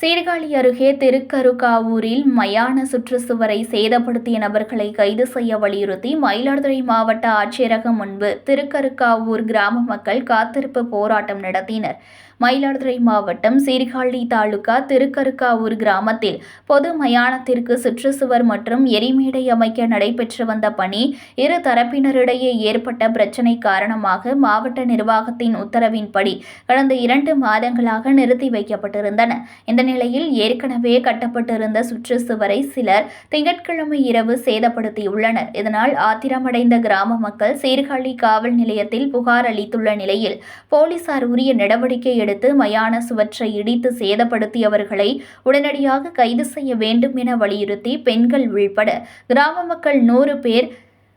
சீர்காழி அருகே திருக்கருக்காவூரில் மயான சுற்றுச்சுவரை சேதப்படுத்திய நபர்களை கைது செய்ய வலியுறுத்தி மயிலாடுதுறை மாவட்ட ஆட்சியரகம் முன்பு திருக்கருக்காவூர் கிராம மக்கள் காத்திருப்பு போராட்டம் நடத்தினர். மயிலாடுதுறை மாவட்டம் சீர்காழி தாலுகா திருக்கருக்காவூர் கிராமத்தில் பொது மயானத்திற்கு சுற்றுச்சுவர் மற்றும் எரிமேடை அமைக்க நடைபெற்று வந்த பணி இரு தரப்பினரிடையே ஏற்பட்ட பிரச்சினை காரணமாக மாவட்ட நிர்வாகத்தின் உத்தரவின்படி கடந்த இரண்டு மாதங்களாக நிறுத்தி வைக்கப்பட்டிருந்தன. இந்த நிலையில் ஏற்கனவே கட்டப்பட்டிருந்த சுற்று சுவரை சிலர் திங்கட்கிழமை இரவு சேதப்படுத்தியுள்ளனர். இதனால் ஆத்திரமடைந்த கிராம மக்கள் சீர்காழி காவல் நிலையத்தில் புகார் அளித்துள்ள நிலையில் போலீசார் உரிய நடவடிக்கை எடுத்து மயான சுவற்றை இடித்து சேதப்படுத்தியவர்களை உடனடியாக கைது செய்ய வேண்டும் என வலியுறுத்தி பெண்கள் உள்பட கிராம மக்கள் நூறு பேர்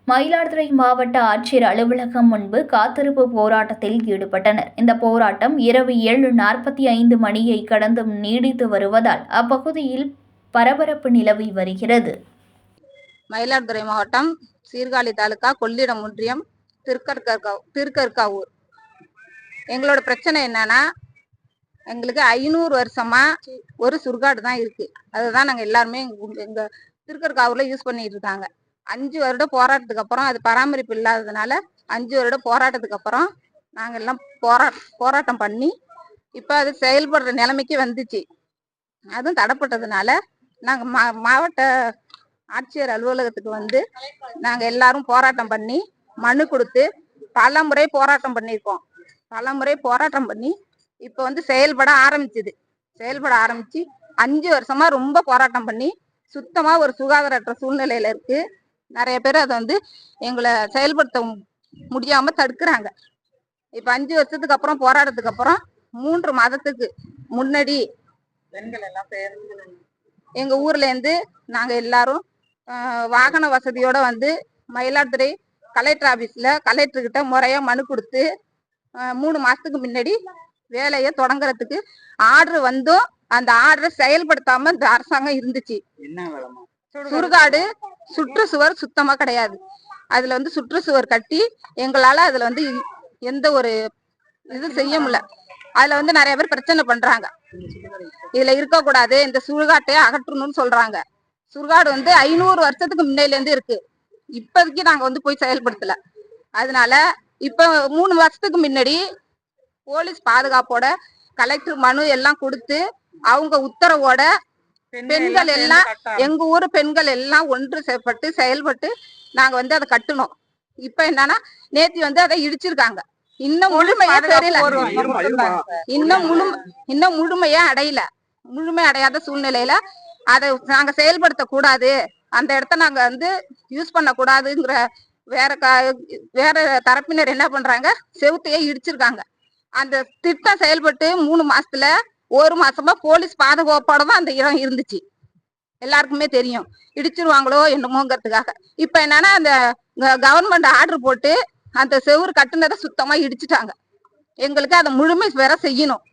மயிலாடுதுறை மாவட்ட ஆட்சியர் அலுவலகம் முன்பு காத்திருப்பு போராட்டத்தில் ஈடுபட்டனர். இந்த போராட்டம் இரவு ஏழு நாற்பத்தி ஐந்து மணியை கடந்தும் நீடித்து வருவதால் அப்பகுதியில் பரபரப்பு நிலவி வருகிறது. மயிலாடுதுறை மாவட்டம் சீர்காழி தாலுகா கொள்ளிடம் ஒன்றியம் திருக்கற்கா திருக்கற்காவூர். எங்களோட பிரச்சனை என்னன்னா எங்களுக்கு ஐநூறு வருஷமா ஒரு சுர்காடு தான் இருக்கு. அதுதான் நாங்க எல்லாருமே எங்க திருக்கற்காவூர்ல யூஸ் பண்ணிட்டு இருக்காங்க. அஞ்சு வருடம் போராட்டத்துக்கு அப்புறம் அது பராமரிப்பு இல்லாததுனால அஞ்சு வருட போராட்டத்துக்கு அப்புறம் நாங்கள் எல்லாம் போரா போராட்டம் பண்ணி இப்போ அது செயல்படுற நிலைமைக்கு வந்துச்சு. அதுவும் தடைப்பட்டதுனால நாங்கள் மா மாவட்ட ஆட்சியர் அலுவலகத்துக்கு வந்து நாங்கள் எல்லாரும் போராட்டம் பண்ணி மனு கொடுத்து பல முறை போராட்டம் பண்ணியிருக்கோம். பல முறை போராட்டம் பண்ணி இப்போ வந்து செயல்பட ஆரம்பிச்சுது. செயல்பட ஆரம்பிச்சு அஞ்சு வருஷமா ரொம்ப போராட்டம் பண்ணி சுத்தமாக ஒரு சுகாதாரற்ற சூழ்நிலையில இருக்கு. நிறைய பேர் அதை வந்து எங்களை செயல்படுத்த முடியாம தடுக்கிறாங்க. இப்ப அஞ்சு வருஷத்துக்கு அப்புறம் போராட்டத்துக்கு அப்புறம் மூன்று மாதத்துக்கு முன்னாடி எங்க ஊர்ல இருந்து நாங்க எல்லாரும் வாகன வசதியோட வந்து மயிலாடுதுறை கலெக்டர் ஆபீஸ்ல கலெக்டர் கிட்ட முறையா மனு கொடுத்து மூணு மாசத்துக்கு முன்னாடி வேலையை தொடங்குறதுக்கு ஆர்டர் வந்தும். அந்த ஆர்டரை செயல்படுத்தாம இந்த அரசாங்கம் இருந்துச்சு. சுடுகாடு சுற்றுச்சுவர் சுத்தமா கிடையாது. அதுல வந்து சுற்றுச்சுவர் கட்டி எங்களால அதுல வந்து எந்த ஒரு இது செய்ய முடியல. அதுல வந்து நிறைய பேர் பிரச்சனை பண்றாங்க. இதுல இருக்க கூடாது இந்த சுடுகாட்டையே அகற்றணும்னு சொல்றாங்க. சுடுகாடு வந்து ஐநூறு வருஷத்துக்கு முன்னையில இருந்து இருக்கு. இப்போதைக்கு நாங்க வந்து போய் செயல்படுத்தல. அதனால இப்ப மூணு வருஷத்துக்கு முன்னாடி போலீஸ் பாதுகாப்போட கலெக்டர் மனு எல்லாம் கொடுத்து அவங்க உத்தரவோட பெண்கள் எல்லாம் எங்க ஊரு பெண்கள் எல்லாம் ஒன்று செய்யப்பட்டு செயல்பட்டு நாங்க வந்து அதை கட்டணும் இப்ப என்னன்னா நேத்தி வந்து அதை இடிச்சிருக்காங்க. இன்னும் முழுமையா தெரியல. இன்னும் முழு இன்னும் முழுமையா அடையல. முழுமை அடையாத சூழ்நிலையில அதை நாங்க செயல்படுத்த கூடாது. அந்த இடத்த நாங்க வந்து யூஸ் பண்ண கூடாதுங்கிற வேற க- வேற தரப்பினர் என்ன பண்றாங்க? செவுத்தையே இடிச்சிருக்காங்க. அந்த திட்டம் செயல்பட்டு மூணு மாசத்துல ஒரு மாசமா போலீஸ் பாதுகாப்போட தான் அந்த இடம் இருந்துச்சு. எல்லாருக்குமே தெரியும். இடிச்சிருவாங்களோ என்னமோங்கிறதுக்காக. இப்ப என்னன்னா அந்த கவர்மெண்ட் ஆர்டர் போட்டு அந்த செவுரு கட்டுனதை சுத்தமா இடிச்சிட்டாங்க. எங்களுக்கு அதை முழுமை பெற செய்யணும்.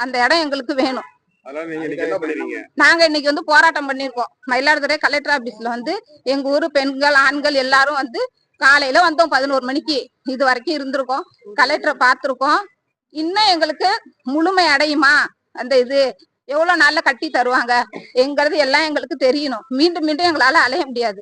அந்த இடம் எங்களுக்கு வேணும். நாங்க இன்னைக்கு வந்து போராட்டம் பண்ணிருக்கோம். மயிலாடுதுறை கலெக்டர் ஆபீஸ்ல வந்து எங்க ஊரு பெண்கள் ஆண்கள் எல்லாரும் வந்து காலையில வந்தோம் பதினோரு மணிக்கு. இது வரைக்கும் இருந்திருக்கோம். கலெக்டரை பார்த்திருக்கோம். இன்னும் எங்களுக்கு முழுமை அடையுமா? அந்த இது எவ்வளவு நாள்ல கட்டி தருவாங்க? எங்கிறது எல்லாம் எங்களுக்கு தெரியணும். மீண்டும் மீண்டும் எங்களால அலைய முடியாது.